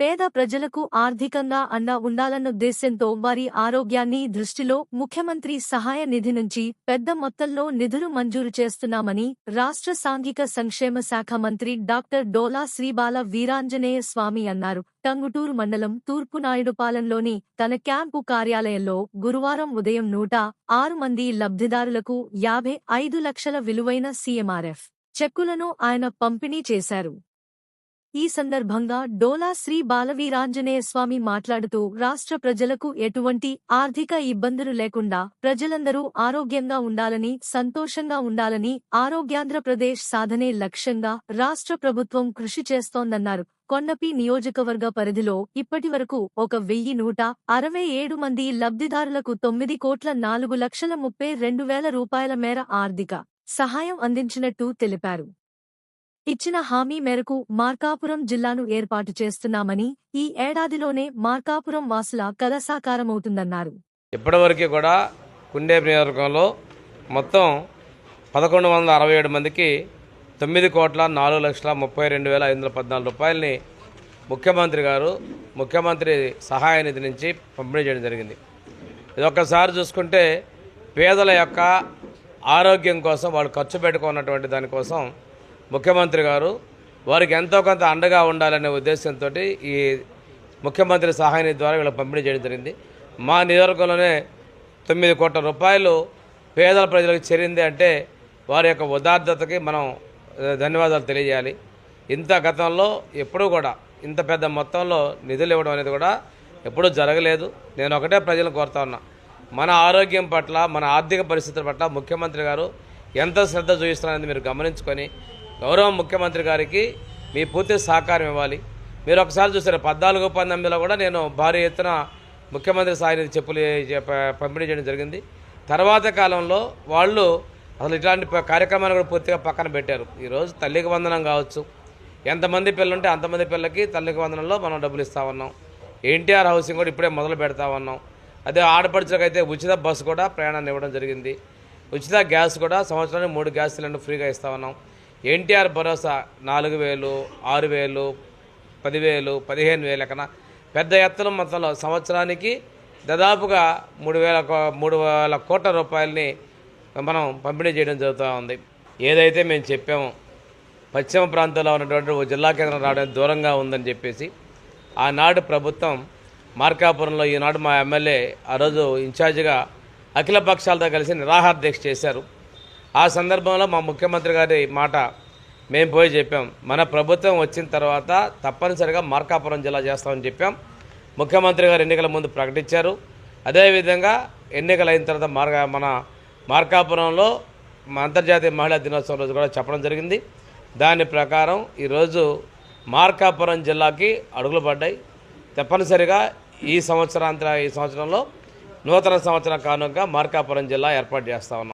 పేద ప్రజలకు ఆర్థికంగా అండ ఉండాలన్న ఉద్దేశ్యంతో వారి ఆరోగ్యాన్ని దృష్టిలో ముఖ్యమంత్రి సహాయ నిధి నుంచి పెద్ద మొత్తంలో నిధులు మంజూరు చేస్తున్నామని రాష్ట్ర సాంఘిక సంక్షేమ శాఖ మంత్రి డాక్టర్ డోలా శ్రీబాల వీరాంజనేయ స్వామి అన్నారు. టంగుటూరు మండలం తూర్పునాయుడుపాలెంలోని తన క్యాంపు కార్యాలయంలో గురువారం ఉదయం నూట ఆరు మంది లబ్ధిదారులకు యాభై ఐదు లక్షల విలువైన సీఎంఆర్ఎఫ్ చెక్కులను ఆయన పంపిణీ చేశారు. ఈ సందర్భంగా డోలా శ్రీ బాలవీరాంజనేయ స్వామి మాట్లాడుతూ రాష్ట్ర ప్రజలకు ఎటువంటి ఆర్థిక ఇబ్బందులు లేకుండా ప్రజలందరూ ఆరోగ్యంగా ఉండాలని సంతోషంగా ఉండాలని ఆరోగ్యాంధ్రప్రదేశ్ సాధనే లక్ష్యంగా రాష్ట్ర ప్రభుత్వం కృషి చేస్తోందన్నారు. కొండపి నియోజకవర్గ పరిధిలో ఇప్పటివరకు ఒక వెయ్యి నూట అరవై ఏడు మంది లబ్ధిదారులకు తొమ్మిది కోట్ల నాలుగు లక్షల ముప్పై రెండు వేల రూపాయల మేర ఆర్థిక సహాయం అందించినట్టు తెలిపారు. ఇచ్చిన హామీ మేరకు మార్కాపురం జిల్లాను ఏర్పాటు చేస్తున్నామని ఈ ఏడాదిలోనే మార్కాపురం వాసుల కల సాకారమవుతుందన్నారు. ఇప్పటివరకు కూడా కుండేపు నియోజకవర్గంలో మొత్తం పదకొండు వందల అరవై ఏడు మందికి తొమ్మిది కోట్ల నాలుగు లక్షల ముప్పై రెండు వేల ఐదు వందల పద్నాలుగు రూపాయలని ముఖ్యమంత్రి గారు ముఖ్యమంత్రి సహాయ నిధి నుంచి పంపిణీ చేయడం జరిగింది. ఇది ఒక్కసారి చూసుకుంటే పేదల యొక్క ఆరోగ్యం కోసం వాళ్ళు ఖర్చు పెట్టుకున్నటువంటి దానికోసం ముఖ్యమంత్రి గారు వారికి ఎంతో కొంత అండగా ఉండాలనే ఉద్దేశంతో ఈ ముఖ్యమంత్రి సహాయ నిధి ద్వారా వీళ్ళకి పంపిణీ చేయడం జరిగింది. మా నియోజకవర్గంలోనే తొమ్మిది కోట్ల రూపాయలు పేదల ప్రజలకు చేరింది అంటే వారి యొక్క ఉదార్థతకి మనం ధన్యవాదాలు తెలియజేయాలి. ఇంత గతంలో ఎప్పుడూ కూడా ఇంత పెద్ద మొత్తంలో నిధులు ఇవ్వడం అనేది కూడా ఎప్పుడూ జరగలేదు. నేను ఒకటే ప్రజలు కోరుతా ఉన్నా మన ఆరోగ్యం పట్ల మన ఆర్థిక పరిస్థితుల పట్ల ముఖ్యమంత్రి గారు ఎంత శ్రద్ధ చూపిస్తున్నారని మీరు గమనించుకొని గౌరవ ముఖ్యమంత్రి గారికి మీ పూర్తి సహకారం ఇవ్వాలి. మీరు ఒకసారి చూసారు పద్నాలుగు పంతొమ్మిదిలో కూడా నేను భారీ ఎత్తున ముఖ్యమంత్రి సాయి చెప్పులు పంపిణీ చేయడం జరిగింది. తర్వాత కాలంలో వాళ్ళు అసలు ఇట్లాంటి కార్యక్రమాలు కూడా పూర్తిగా పక్కన పెట్టారు. ఈరోజు తల్లికి వందనం కావచ్చు. ఎంతమంది పిల్లలు ఉంటే అంతమంది పిల్లలకి తల్లికి వందనంలో మనం డబ్బులు ఇస్తా ఉన్నాం. ఎన్టీఆర్ హౌసింగ్ కూడా ఇప్పుడే మొదలు పెడతా ఉన్నాం. అదే ఆడపడుచులకైతే ఉచిత బస్సు కూడా ప్రయాణాన్ని ఇవ్వడం జరిగింది. ఉచిత గ్యాస్ కూడా సంవత్సరానికి మూడు గ్యాస్ సిలిండర్ ఫ్రీగా ఇస్తా ఉన్నాం. ఎన్టీఆర్ భరోసా నాలుగు వేలు ఆరు వేలు పదివేలు పదిహేను వేల కన్నా పెద్ద ఎత్తున మొత్తంలో సంవత్సరానికి దాదాపుగా మూడు వేల కో- మూడు వేల కోట్ల రూపాయలని మనం పంపిణీ చేయడం జరుగుతూ ఉంది. ఏదైతే మేము చెప్పామో పశ్చిమ ప్రాంతంలో ఉన్నటువంటి ఓ జిల్లా కేంద్రం రావడానికి దూరంగా ఉందని చెప్పేసి ఆనాడు ప్రభుత్వం మార్కాపురంలో ఈనాడు మా ఎమ్మెల్యే ఆ రోజు ఇన్ఛార్జిగా అఖిల పక్షాలతో కలిసి నిరాహార దీక్ష చేశారు. ఆ సందర్భంలో మా ముఖ్యమంత్రి గారి మాట మేము పోయి చెప్పాం. మన ప్రభుత్వం వచ్చిన తర్వాత తప్పనిసరిగా మార్కాపురం జిల్లా చేస్తామని చెప్పాం. ముఖ్యమంత్రి గారు ఎన్నికల ముందు ప్రకటించారు. అదేవిధంగా ఎన్నికలైన తర్వాత మార్గా మన మార్కాపురంలో మా అంతర్జాతీయ మహిళా దినోత్సవం రోజు కూడా చెప్పడం జరిగింది. దాని ప్రకారం ఈరోజు మార్కాపురం జిల్లాకి అడుగులు పడ్డాయి. తప్పనిసరిగా ఈ సంవత్సరాంతర ఈ సంవత్సరంలో నూతన సంవత్సరం కానుక మార్కాపురం జిల్లా ఏర్పాటు చేస్తా ఉన్నాం.